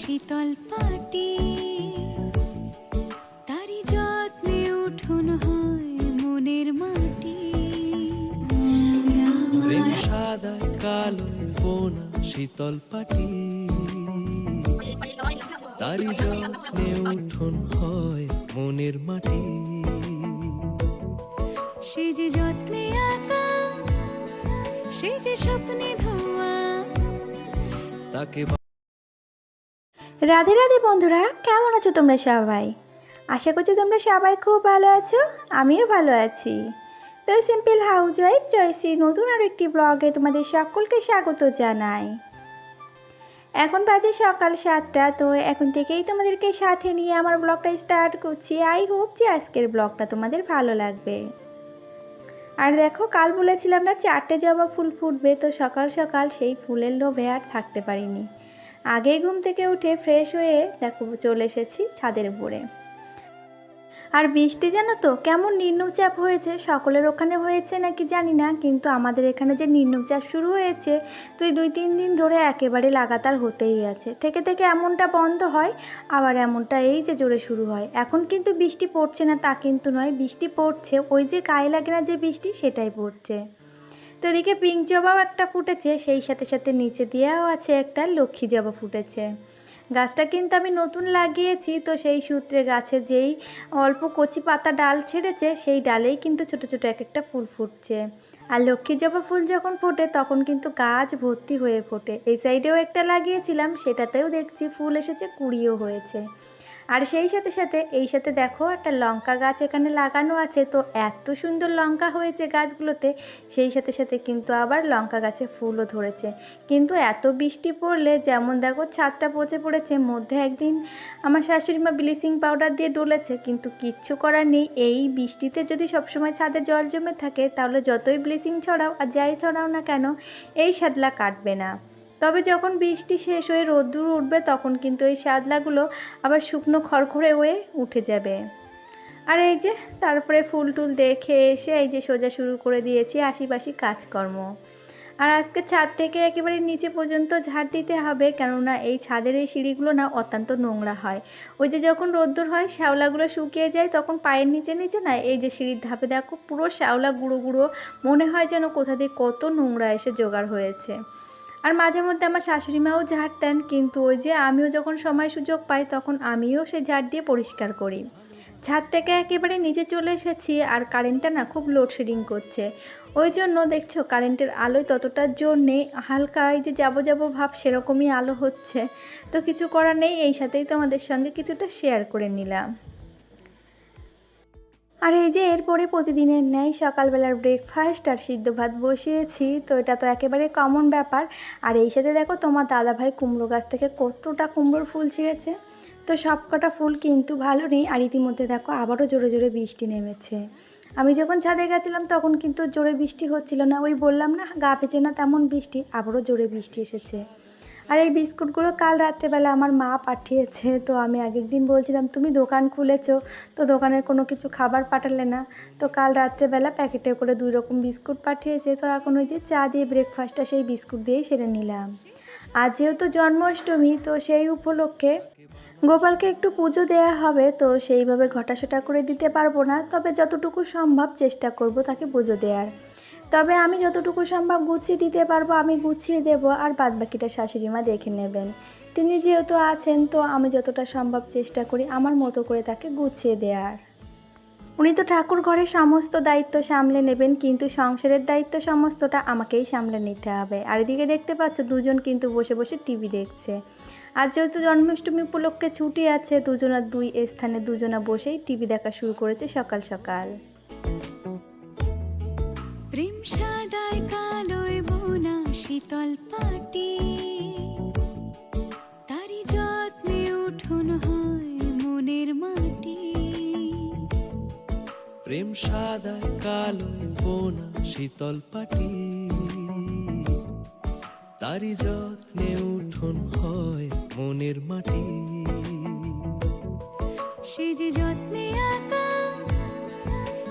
শীতল পাটি। তারি যত্নে উঠুন হয় মনের মাটি। প্রেম সাদায় কালোয় বোনা শীতল পাটি। তারি যত্নে উঠোন হয় মনের মাটি। সে যে যত্নে আঁকা সে যে স্বপ্নে ধোয়া তাকে রাধে রাধে বন্ধুরা, কেমন আছো তোমরা সবাই? আশা করছি তোমরা সবাই খুব ভালো আছো, আমিও ভালো আছি। তো সিম্পল হাউস ওয়াইফ জয়শ্রী নতুন আরও একটি ব্লগে তোমাদের সকলকে স্বাগত জানাই। এখন বাজে সকাল সাতটা, তো এখন থেকেই তোমাদেরকে সাথে নিয়ে আমার ব্লগটা স্টার্ট করছি। আই হোপ যে আজকের ব্লগটা তোমাদের ভালো লাগবে। আর দেখো, কাল বলেছিলাম না, চারটে জবা ফুল ফুটবে, তো সকাল সকাল সেই ফুলের লোভে আর থাকতে পারিনি। আগেই ঘুম থেকে উঠে ফ্রেশ হয়ে দেখো চলে এসেছি ছাদের উপরে। আর বৃষ্টি জানো তো কেমন নিম্নচাপ হয়েছে? সকলের ওখানে হয়েছে নাকি জানি না, কিন্তু আমাদের এখানে যে নিম্নচাপ শুরু হয়েছে, তো এই দুই তিন দিন ধরে একেবারে লাগাতার হতেই আছে। থেকে থেকে এমনটা বন্ধ হয়, আবার এমনটা এই যে জোরে শুরু হয়। এখন কিন্তু বৃষ্টি পড়ছে না তা কিন্তু নয়, বৃষ্টি পড়ছে, ওই যে গায়ে লাগে না যে বৃষ্টি, সেটাই পড়ছে। তো এদিকে পিঙ্ক জবাও একটা ফুটেছে, সেই সাথে সাথে নিচে দিয়েও আছে একটা লক্ষ্মী জবা ফুটেছে। গাছটা কিন্তু আমি নতুন লাগিয়েছি, তো সেই সূত্রে গাছে যেই অল্প কচি পাতা ডাল ছেড়েছে, সেই ডালেই কিন্তু ছোট ছোট এক একটা ফুল ফুটছে। আর লক্ষ্মী জবা ফুল যখন ফোটে, তখন কিন্তু গাছ ভর্তি হয়ে ফোটে। এই সাইডেও একটা লাগিয়েছিলাম, সেটাতেও দেখছি ফুল এসেছে, কুড়িও হয়েছে। আর সেই সাথে সাথে এই সাথে দেখো একটা লঙ্কা গাছ এখানে লাগানো আছে। তো এত সুন্দর লঙ্কা হয়েছে গাছগুলোতে, সেই সাথে সাথে কিন্তু আবার লঙ্কা গাছে ফুলও ধরেছে। কিন্তু এত বৃষ্টি পড়লে, যেমন দেখো ছাদটা পচে পড়েছে, মধ্যে একদিন আমার শাশুড়ি মা ব্লিচিং পাউডার দিয়ে ডলেছে, কিন্তু কিচ্ছু করার নেই। এই বৃষ্টিতে যদি সবসময় ছাদে জল জমে থাকে, তাহলে যতই ব্লিচিং ছড়াও আর যাই ছড়াও না কেন, এই শ্যাদলা কাটবে না। তবে যখন বৃষ্টি শেষ হয়ে রোদ্দুর উঠবে, তখন কিন্তু এই শ্যাদলাগুলো আবার শুকনো খড়খড়ে হয়ে উঠে যাবে। আর এই যে, তারপরে ফুল টুল দেখে এসে এই যে সোজা শুরু করে দিয়েছি আশিপাশি কাজকর্ম। আর আজকে ছাদ থেকে একেবারে নিচে পর্যন্ত ঝাড় দিতে হবে, কেননা এই ছাদের এই সিঁড়িগুলো না অত্যন্ত নোংরা হয়। ওই যে যখন রোদ্দুর হয়, শ্যাওলাগুলো শুকিয়ে যায়, তখন পায়ের নিচে নিচে না এই যে সিঁড়ির ধাপে দেখো পুরো শ্যাওলা গুঁড়ো গুঁড়ো মনে হয় যেন কোথা দিয়ে কত নোংরা এসে জোগাড় হয়েছে। আর মাঝে মধ্যে আমার শাশুড়ি মাও ঝাড় দেন, কিন্তু ওই যে আমিও যখন সময় সুযোগ পাই তখন আমিও সেই ঝাড় দিয়ে পরিষ্কার করি। ছাদ থেকে একেবারে নিচে চলে এসেছি আর কারেন্টটা না খুব লোডশেডিং করছে। ওই জন্য দেখছ কারেন্টের আলোয় ততটা জোর নেই, হালকা এই যে যাব যাব ভাব সেরকমই আলো হচ্ছে। তো কিছু করার নেই, এই সাথেই তোমাদের সঙ্গে কিছুটা শেয়ার করে নিলাম। আর এই যে এরপরে প্রতিদিনের ন্যায় সকালবেলার ব্রেকফাস্ট আর সিদ্ধ ভাত বসিয়েছি, তো এটা তো একেবারে কমন ব্যাপার। আর এই সাথে দেখো তোমার দাদাভাই কুমড়ো গাছ থেকে কতটা কুমড়োর ফুল ছিঁড়েছে। তো সবকটা ফুল কিন্তু ভালো নেই, আর ইতিমধ্যে দেখো আবারও জোরে জোরে বৃষ্টি নেমেছে। আমি যখন ছাদে গেছিলাম তখন কিন্তু জোরে বৃষ্টি হচ্ছিল না, ওই বললাম না, গা পেঁচে না তেমন বৃষ্টি। আবারও জোরে বৃষ্টি এসেছে। আর এই বিস্কুটগুলো কাল রাত্রেবেলা আমার মা পাঠিয়েছে। তো আমি আগের দিন বলছিলাম, তুমি দোকান খুলেছো, তো দোকানের কোনো কিছু খাবার পাঠালে না? তো কাল রাত্রেবেলা প্যাকেটে করে দুই রকম বিস্কুট পাঠিয়েছে। তো এখন ওই যে চা দিয়ে ব্রেকফাস্টটা সেই বিস্কুট দিয়েই সেরে নিলাম। আর যেহেতু জন্মাষ্টমী, তো সেই উপলক্ষে গোপালকে একটু পুজো দেয়া হবে, তো সেইভাবে ঘটাসটা করে দিতে পারব না। তবে যতটুকু সম্ভব চেষ্টা করব তাকে পুজো দেওয়ার তবে আমি যতটুকু সম্ভব গুছিয়ে দিতে পারব, আমি গুছিয়ে দেব। আর বাদ বাকিটা শাশুড়ি মা দেখে নেবেন। তিনি যেহেতু আছেন, তো আমি যতটা সম্ভব চেষ্টা করি আমার মতো করে তাকে গুছিয়ে দেওয়ার উনি তো ঠাকুর ঘরের সমস্ত দায়িত্ব সামলে নেবেন, কিন্তু সংসারের দায়িত্ব সমস্তটা আমাকেই সামলে নিতে হবে। আর এদিকে দেখতে পাচ্ছ, দুজন কিন্তু বসে বসে টিভি দেখছে। আজ যেহেতু জন্মাষ্টমী উপলক্ষে ছুটি আছে, দুজনা দুই স্থানে দুজনা বসেই টিভি দেখা শুরু করেছে সকাল সকাল। শীতল পাটি তারি যত্নে উঠুন হয় মনের মাটি। প্রেম সাদায় কালোয় বোনা শীতল পাটি তারি যত্নে উঠোন হয় মনের মাটি। সে যে যত্নে আঁকা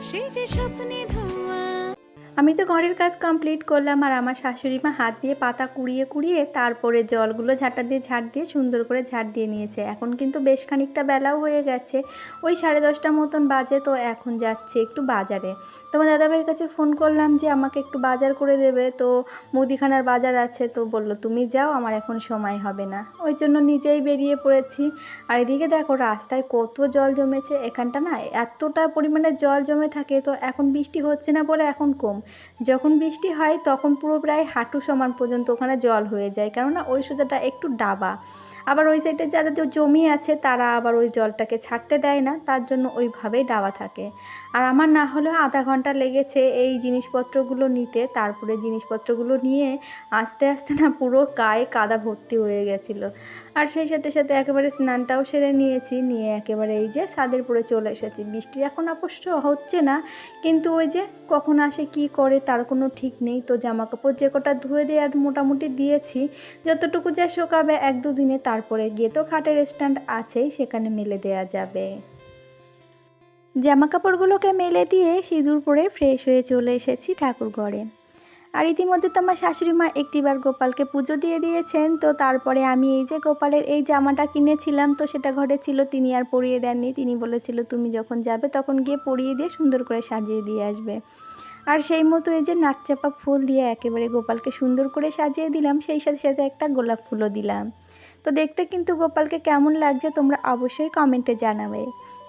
সে যে স্বপ্নে ধোয়া আমি তো ঘরের কাজ কমপ্লিট করলাম আর আমার শাশুড়ি মা হাত দিয়ে পাতা কুড়িয়ে কুড়িয়ে তারপরে জলগুলো ঝাঁটা দিয়ে ঝাড় দিয়ে সুন্দর করে ঝাড় দিয়ে নিয়েছে। এখন কিন্তু বেশ খানিকটা বেলাও হয়ে গেছে। ওই সাড়ে দশটা মতন বাজে তো এখন যাচ্ছে একটু বাজারে। তোমার দাদাভাইয়ের কাছে ফোন করলাম যে আমাকে একটু বাজার করে দেবে। তো মুদিখানার বাজার আছে তো বলল, তুমি যাও, আমার এখন সময় হবে না। ওই জন্য নিজেই বেরিয়ে পড়েছি। আর এদিকে দেখো রাস্তায় কত জল জমেছে। এখানটা না এতটা পরিমাণে জল জমে থাকে তো এখন বৃষ্টি হচ্ছে না বলে এখন কম। যখন বৃষ্টি হয় তখন পুরো প্রায় হাঁটু সমান পর্যন্ত ওখানে জল হয়ে যায়। কেননা ওই সোজাটা একটু ডাবা। আবার ওই সাইডে যাদের জমি আছে, তারা আবার ওই জলটাকে ছাড়তে দেয় না, তার জন্য ওইভাবেই ডাবা থাকে। আর আমার না হলেও আধা ঘণ্টা লেগেছে এই জিনিসপত্রগুলো নিতে, তারপরে জিনিসপত্রগুলো নিয়ে আস্তে আস্তে না পুরো গায়ে কাদা ভর্তি হয়ে গেছিল। আর সেই সাথে সাথে একেবারে স্নানটাও সেরে নিয়েছি, নিয়ে একেবারে এই যে ছাদের পরে চলে এসেছি। বৃষ্টি এখন অবশ্য হচ্ছে না, কিন্তু ওই যে কখন আসে, কি করে, তার কোনো ঠিক নেই। তো জামা কাপড় যে কটা ধুয়ে দিয়ে আর মোটামুটি দিয়েছি, যতটুকু যা শোকাবে এক দুদিনে তারপরে গিয়ে তো খাটের স্ট্যান্ড আছেই, সেখানে মেলে দেয়া যাবে। জামা কাপড়গুলোকে মেলে দিয়ে সিঁদুর পরে ফ্রেশ হয়ে চলে এসেছি ঠাকুর ঘরে। আর ইতিমধ্যে তো আমার শাশুড়ি মা একটিবার গোপালকে পুজো দিয়ে দিয়েছেন, তো তারপরে আমি এই যে গোপালের এই জামাটা কিনেছিলাম, তো সেটা ঘরে ছিল, তিনি আর পরিয়ে দেননি। তিনি বলেছিল, তুমি যখন যাবে তখন গিয়ে পরিয়ে দিয়ে সুন্দর করে সাজিয়ে দিয়ে আসবে। আর সেই মতো এই যে নাকচাপা ফুল দিয়ে একেবারে গোপালকে সুন্দর করে সাজিয়ে দিলাম, সেই সাথে সাথে একটা গোলাপ ফুলও দিলাম। তো দেখতে কিন্তু গোপালকে কেমন লাগছে তোমরা অবশ্যই কমেন্টে জানাবে।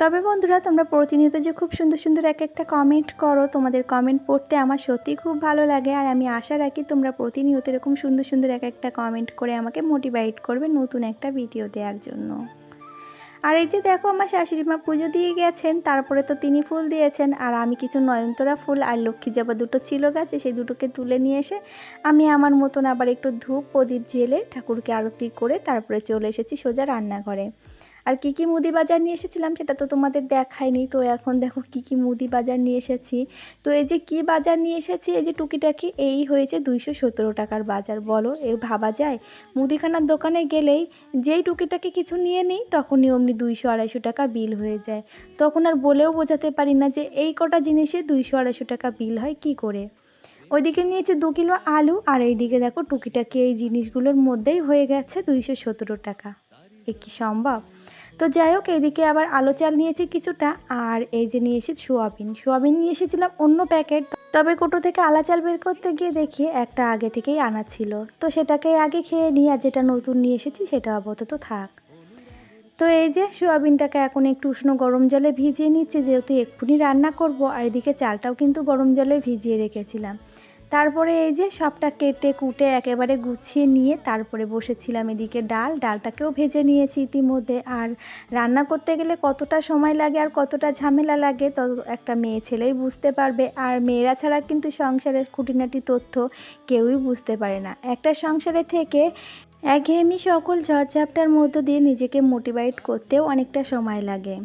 তবে বন্ধুরা, তোমরা প্রতিনিয়ত যে খুব সুন্দর সুন্দর এক একটা কমেন্ট করো, তোমাদের কমেন্ট পড়তে আমার সত্যিই খুব ভালো লাগে। আর আমি আশা রাখি তোমরা প্রতিনিয়ত এরকম সুন্দর সুন্দর এক একটা কমেন্ট করে আমাকে মোটিভেট করবে নতুন একটা ভিডিও দেওয়ার জন্য। আর এই যে দেখো, আমার শাশুড়ি মা পুজো দিয়ে গেছেন, তারপরে তো তিনি ফুল দিয়েছেন। আর আমি কিছু নয়নতরা ফুল আর লক্ষ্মী জবা দুটো ছিল গাছে, সেই দুটোকে তুলে নিয়ে এসে আমি আমার মতন আবার একটু ধূপ, প্রদীপ জেলে ঠাকুরকে আরতি করে তারপরে চলে এসেছি সোজা রান্নাঘরে। আর কী কী মুদি বাজার নিয়ে এসেছিলাম সেটা তো তোমাদের দেখায়নি। তো এখন দেখো কী কী মুদি বাজার নিয়ে এসেছি। তো এই যে কী বাজার নিয়ে এসেছি, এই যে টুকিটাকি এই হয়েছে দুইশো সতেরো টাকার বাজার। বলো, এ ভাবা যায়? মুদিখানার দোকানে গেলেই যেই টুকিটাকি কিছু নিয়ে নিই, তখনই অমনি দুইশো আড়াইশো টাকা বিল হয়ে যায়। তখন আর বলেও বোঝাতে পারি না যে এই কটা জিনিসে দুইশো আড়াইশো টাকা বিল হয় কি করে? ওইদিকে নিয়েছে দু কিলো আলু, আর এইদিকে দেখো টুকিটাকি এই জিনিসগুলোর মধ্যেই হয়ে গেছে দুইশো সতেরো টাকা। এ কি সম্ভব? তো যাই হোক এইদিকে আবার আলো চাল নিয়েছি কিছুটা আর এই যে নিয়ে এসেছি সোয়াবিন। সোয়াবিন নিয়ে এসেছিলাম অন্য প্যাকেট। তবে কোটো থেকে আলা চাল বের করতে গিয়ে দেখি একটা আগে থেকেই আনা ছিল। তো সেটাকে আগে খেয়ে নিয়ে আর যেটা নতুন নিয়ে এসেছি সেটা আপাতত থাক। তো এই যে সোয়াবিনটাকে এখন একটু উষ্ণ গরম জলে ভিজিয়ে নিচ্ছি, যেহেতু এক্ষুনি রান্না করব আর এদিকে চালটাও কিন্তু গরম জলে ভিজিয়ে রেখেছিলাম। তারপরে এই যে সবটা কেটে কুটে একেবারে গুছিয়ে নিয়ে তারপরে বসেছিলাম এদিকে ডাল, ডালটাকেও ভেজে নিয়েছি ইতিমধ্যে। আর রান্না করতে গেলে কতটা সময় লাগে আর কতটা ঝামেলা লাগে, তো একটা মেয়ে ছেলেই বুঝতে পারবে। আর মেয়েরা ছাড়া কিন্তু সংসারের খুঁটিনাটি তথ্য কেউই বুঝতে পারে না। একটা সংসারে থেকে একঘেয়েমি সকল ঝড়ঝাপটার মধ্য দিয়ে নিজেকে মোটিভেট করতেও অনেকটা সময় লাগে।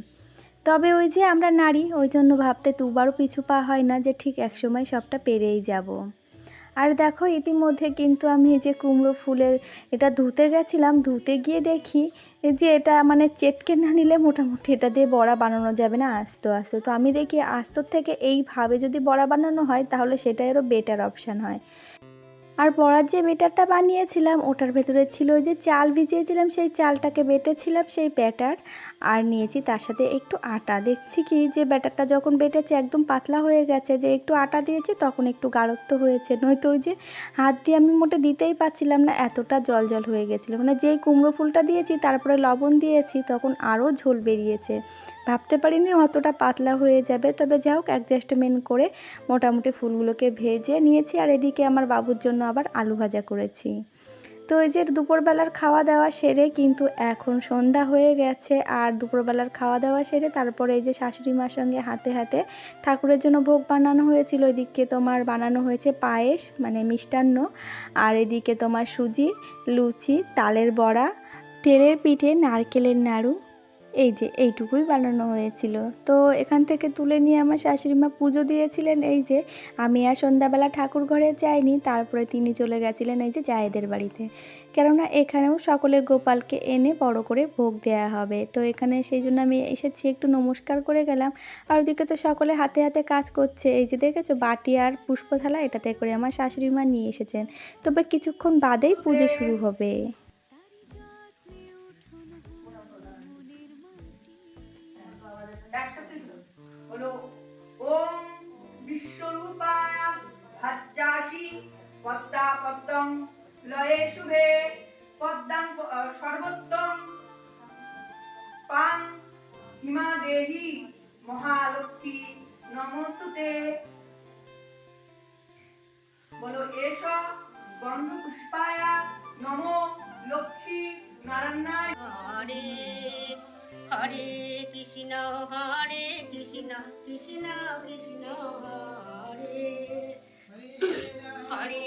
তবে ওই যে আমরা নারী, ওই জন্য ভাবতে দুবারও পিছু পা হয় না যে ঠিক একসময় সবটা পেরেই যাব। আর দেখো, ইতিমধ্যে কিন্তু আমি যে কুমড়ো ফুলের এটা ধুতে গেছিলাম, ধুতে গিয়ে দেখি যে এটা মানে চেটকে না নিলে মোটামুটি এটা দিয়ে বড়া বানানো যাবে না, আস্তে আস্তে। তো আমি দেখি আস্তর থেকে এইভাবে যদি বড়া বানানো হয়, তাহলে সেটাই আরও বেটার অপশান হয়। আর বড়ার যে বেটারটা বানিয়েছিলাম, ওটার ভেতরে ছিল যে চাল ভিজিয়েছিলাম, সেই চালটাকে বেটেছিলাম, সেই ব্যাটার আর নিয়েছি তার সাথে একটু আটা। দেখছি কি যে ব্যাটারটা যখন বেটেছে একদম পাতলা হয়ে গেছে, যে একটু আটা দিয়েছি তখন একটু গাঢ়ত্ব হয়েছে। নয়তো ওই যে হাত দিয়ে আমি মোটে দিতেই পারছিলাম না, এতটা জল জল হয়ে গেছিল। মানে যেই কুমড়ো ফুলটা দিয়েছি, তারপরে লবণ দিয়েছি, তখন আরও ঝোল বেরিয়েছে। ভাবতে পারিনি অতটা পাতলা হয়ে যাবে, তবে যাই হোক অ্যাডজাস্টমেন্ট করে মোটামুটি ফুলগুলোকে ভেজে নিয়েছি। আর এদিকে আমার বাবুর জন্য আবার আলু ভাজা করেছি। তো এই যে দুপুরবেলার খাওয়া দাওয়া সেরে কিন্তু এখন সন্ধ্যা হয়ে গেছে। আর দুপুরবেলার খাওয়া দাওয়া সেরে তারপরে এই যে শাশুড়ি মার সঙ্গে হাতে হাতে ঠাকুরের জন্য ভোগ বানানো হয়েছিল। এদিকে তোমার বানানো হয়েছে পায়েস মানে মিষ্টান্ন। আর এদিকে তোমার সুজি, লুচি, তালের বড়া, তেলের পিঠে নারকেলের নাড়ু। এই যে, এইটুকুই বানানো হয়েছিল। তো এখান থেকে তুলে নিয়ে আমার শাশুড়িমা পুজো দিয়েছিলেন। এই যে, আমি আর সন্ধ্যাবেলা ঠাকুর ঘরে যাইনি, তারপরে তিনি চলে গেছিলেন এই যে জায়েদের বাড়িতে। কেননা এখানেও সকলের গোপালকে এনে বড় করে ভোগ দেওয়া হবে। তো এখানে সেই জন্য আমি এসেছি, একটু নমস্কার করে গেলাম। আর ওদিকে তো সকলে হাতে হাতে কাজ করছে। এই যে দেখেছ, বাটি আর পুষ্পথালা এটাতে করে আমার শাশুড়ি মা নিয়ে এসেছেন। তবে কিছুক্ষণ বাদেই পুজো শুরু হবে। ভাজ্যাসি পদ্মা পদ্মং, লয়ে শুভে, পদ্মাং সর্বোত্তম, পাং, হিমা দেহি, মহালক্ষ্মী, নমস্তুতে। বলো, এস গন্ধ পুষ্পায় নমো, লক্ষ্মী নারায়ণায়। হরে হরে কৃষ্ণ হরে কৃষ্ণ কৃষ্ণ কৃষ্ণ, হরে। হরে রাম